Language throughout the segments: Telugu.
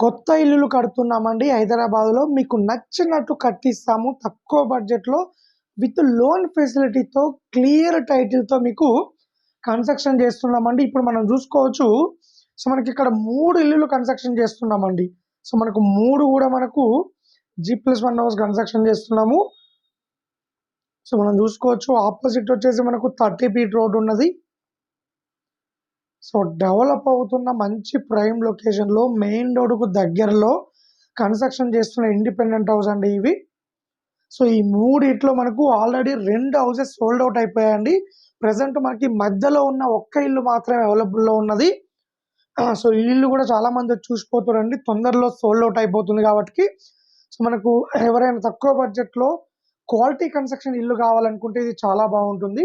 కొత్త ఇల్లులు కడుతున్నామండి హైదరాబాద్లో. మీకు నచ్చినట్టు కట్టిస్తాము. తక్కువ బడ్జెట్లో విత్ లోన్ ఫెసిలిటీతో క్లియర్ టైటిల్తో మీకు కన్స్ట్రక్షన్ చేస్తున్నామండి. ఇప్పుడు మనం చూసుకోవచ్చు. సో మనకి ఇక్కడ మూడు ఇల్లులు కన్స్ట్రక్షన్ చేస్తున్నామండి. సో మనకు మూడు కూడా మనకు G plus one ours construction చేస్తున్నాము. సో మనం చూసుకోవచ్చు. ఆపోజిట్ వచ్చేసి మనకు థర్టీ ఫీట్ రోడ్ ఉన్నది. సో డెవలప్ అవుతున్న మంచి ప్రైమ్ లొకేషన్లో మెయిన్ రోడ్కు దగ్గరలో కన్స్ట్రక్షన్ చేస్తున్న ఇండిపెండెంట్ హౌస్ అండి ఇవి. సో ఈ మూడిట్లో మనకు ఆల్రెడీ రెండు హౌసెస్ సోల్డ్ అవుట్ అయిపోయాయండి. ప్రజెంట్ మనకి మధ్యలో ఉన్న ఒక్క ఇల్లు మాత్రమే అవైలబుల్లో ఉన్నది. సో ఈ ఇల్లు కూడా చాలా మంది చూసిపోతారండి. తొందరలో సోల్డ్ అవుట్ అయిపోతుంది కాబట్టి. సో మనకు ఎవరైనా తక్కువ బడ్జెట్లో క్వాలిటీ కన్స్ట్రక్షన్ ఇల్లు కావాలనుకుంటే ఇది చాలా బాగుంటుంది.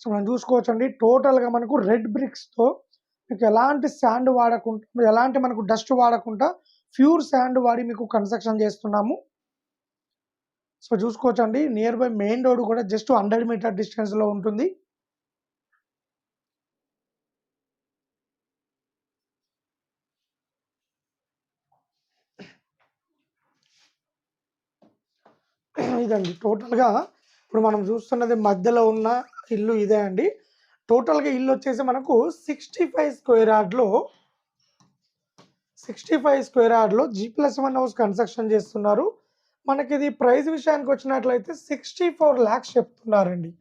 సో మనం చూసుకోవచ్చు అండి టోటల్గా మనకు రెడ్ బ్రిక్స్తో మీకు ఎలాంటి శాండ్ వాడకుండా ఎలాంటి మనకు డస్ట్ వాడకుండా ప్యూర్ శాండ్ వాడి మీకు కన్స్ట్రక్షన్ చేస్తున్నాము. సో చూసుకోవచ్చండి. నియర్ బై మెయిన్ రోడ్ కూడా జస్ట్ హండ్రెడ్ మీటర్ డిస్టెన్స్లో ఉంటుంది. ఇదండి. టోటల్గా ఇప్పుడు మనం చూస్తున్నది మధ్యలో ఉన్న ఇల్లు ఇదే అండి. టోటల్గా ఇల్లు వచ్చేసి మనకు సిక్స్టీ ఫైవ్ స్క్వేర్ యార్డ్లో సిక్స్టీ ఫైవ్ స్క్వేర్ యార్డ్లో G plus one house construction చేస్తున్నారు. మనకి ఇది ప్రైస్ విషయానికి వచ్చినట్లయితే సిక్స్టీ ఫోర్ ల్యాక్స్ చెప్తున్నారండి.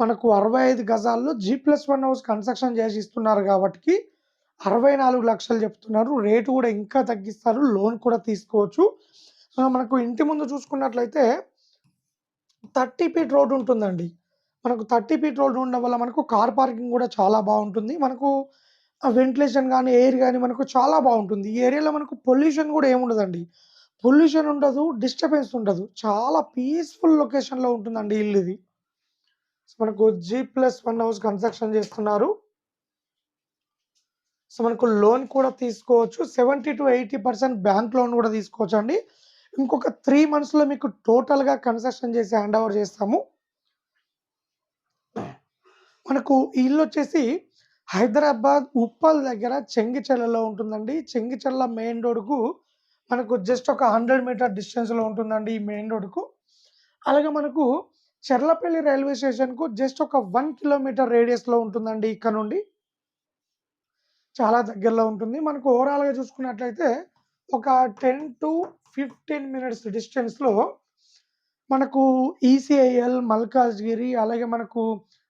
మనకు అరవై ఐదు గజాల్లో G plus one house construction చేసి ఇస్తున్నారు కాబట్టి అరవై నాలుగు లక్షలు చెప్తున్నారు. రేటు కూడా ఇంకా తగ్గిస్తారు. లోన్ కూడా తీసుకోవచ్చు. సో మనకు ఇంటి ముందు చూసుకున్నట్లయితే థర్టీ ఫీట్ రోడ్ ఉంటుందండి. మనకు థర్టీ ఫీట్ రోడ్ ఉండడం వల్ల మనకు కార్ పార్కింగ్ కూడా చాలా బాగుంటుంది. మనకు వెంటిలేషన్ కానీ ఎయిర్ కానీ మనకు చాలా బాగుంటుంది. ఈ ఏరియాలో మనకు పొల్యూషన్ కూడా ఏముండదండి పొల్యూషన్ ఉండదు డిస్టర్బెన్స్ ఉండదు. చాలా పీస్ఫుల్ లొకేషన్లో ఉంటుందండి ఇల్లు ఇది. సో మనకు G plus one house construction చేస్తున్నారు. సో మనకు లోన్ కూడా తీసుకోవచ్చు. Seventy to eighty percent bank loan కూడా తీసుకోవచ్చు అండి ఇంకొక త్రీ మంత్స్లో మీకు టోటల్గా కన్స్ట్రక్షన్ చేసి హ్యాండ్ ఓవర్ చేస్తాము. మనకు ఇల్లు వచ్చేసి హైదరాబాద్ ఉప్పల్ దగ్గర చెంగిచెర్లలో ఉంటుందండి. చెంగిచెర్ల మెయిన్ రోడ్కు మనకు జస్ట్ ఒక హండ్రెడ్ మీటర్ డిస్టెన్స్లో ఉంటుందండి ఈ మెయిన్ రోడ్కు అలాగే మనకు చెర్లపల్లి రైల్వే స్టేషన్కు జస్ట్ ఒక వన్ కిలోమీటర్ రేడియస్లో ఉంటుందండి ఇక్కడ నుండి. చాలా దగ్గరలో ఉంటుంది. మనకు ఓవరాల్గా చూసుకున్నట్లయితే ఒక టెన్ టు ఫిఫ్టీన్ మినిట్స్ డిస్టెన్స్లో మనకు ఈసీఐఎల్ మల్కాజ్గిరి అలాగే మనకు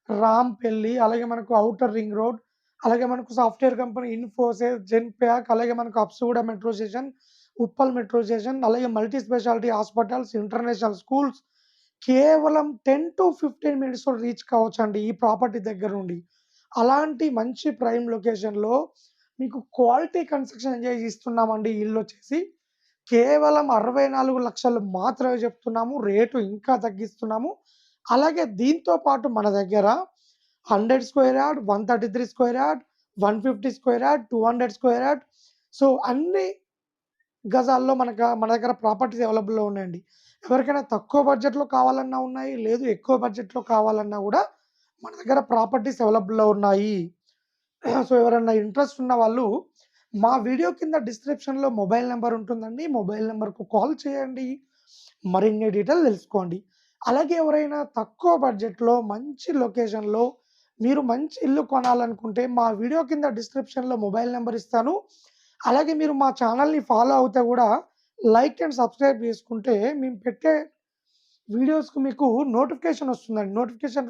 రాంపెల్లి అలాగే మనకు అవుటర్ రింగ్ రోడ్ అలాగే మనకు సాఫ్ట్వేర్ కంపెనీ ఇన్ఫోసిస్ జెన్ప్యాక్ అలాగే మనకు అప్సూడ metro station Uppal metro station అలాగే multi speciality hospitals international schools కేవలం టెన్ టు ఫిఫ్టీన్ మినిట్స్లో రీచ్ కావచ్చు అండి ఈ ప్రాపర్టీ దగ్గర నుండి. అలాంటి మంచి ప్రైమ్ లొకేషన్లో మీకు క్వాలిటీ కన్స్ట్రక్షన్ చేసి ఇస్తున్నామండి ఇల్లు వచ్చేసి. కేవలం అరవై నాలుగు లక్షలు మాత్రమే చెప్తున్నాము. రేటు ఇంకా తగ్గిస్తున్నాము. అలాగే దీంతో పాటు మన దగ్గర hundred square yard one thirty three square yard one fifty square yard two hundred square yard. So అన్ని గజాల్లో మనకు మన దగ్గర ప్రాపర్టీస్ అవైలబుల్లో ఉన్నాయండి. ఎవరికైనా తక్కువ బడ్జెట్లో కావాలన్నా ఉన్నాయి. లేదు ఎక్కువ బడ్జెట్లో కావాలన్నా కూడా మన దగ్గర ప్రాపర్టీస్ అవైలబుల్లో ఉన్నాయి. సో ఎవరైనా ఇంట్రెస్ట్ ఉన్న వాళ్ళు మా వీడియో కింద డిస్క్రిప్షన్లో మొబైల్ నెంబర్ ఉంటుందండి. మొబైల్ నెంబర్కు కాల్ చేయండి. మరిన్ని డీటెయిల్ తెలుసుకోండి. అలాగే ఎవరైనా తక్కువ బడ్జెట్లో మంచి లొకేషన్లో మీరు మంచి ఇల్లు కొనాలనుకుంటే మా వీడియో కింద డిస్క్రిప్షన్లో మొబైల్ నెంబర్ ఇస్తాను. అలాగే మీరు మా ఛానల్ని ఫాలో అవుతే కూడా లైక్ అండ్ సబ్స్క్రైబ్ చేసుకుంటే మేము పెట్టే వీడియోస్కి మీకు నోటిఫికేషన్ వస్తుందండి. నోటిఫికేషన్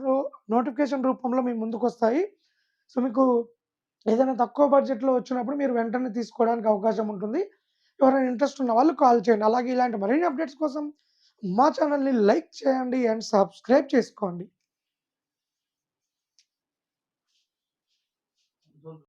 నోటిఫికేషన్ రూపంలో మీ ముందుకు వస్తాయి సో మీకు ఏదైనా తక్కువ బడ్జెట్లో వచ్చినప్పుడు మీరు వెంటనే తీసుకోవడానికి అవకాశం ఉంటుంది. ఎవరైనా ఇంట్రెస్ట్ ఉన్న వాళ్ళు కాల్ చేయండి. అలాగే ఇలాంటి మరిన్ని అప్డేట్స్ కోసం మా ఛానల్ని లైక్ చేయండి అండ్ సబ్స్క్రైబ్ చేసుకోండి.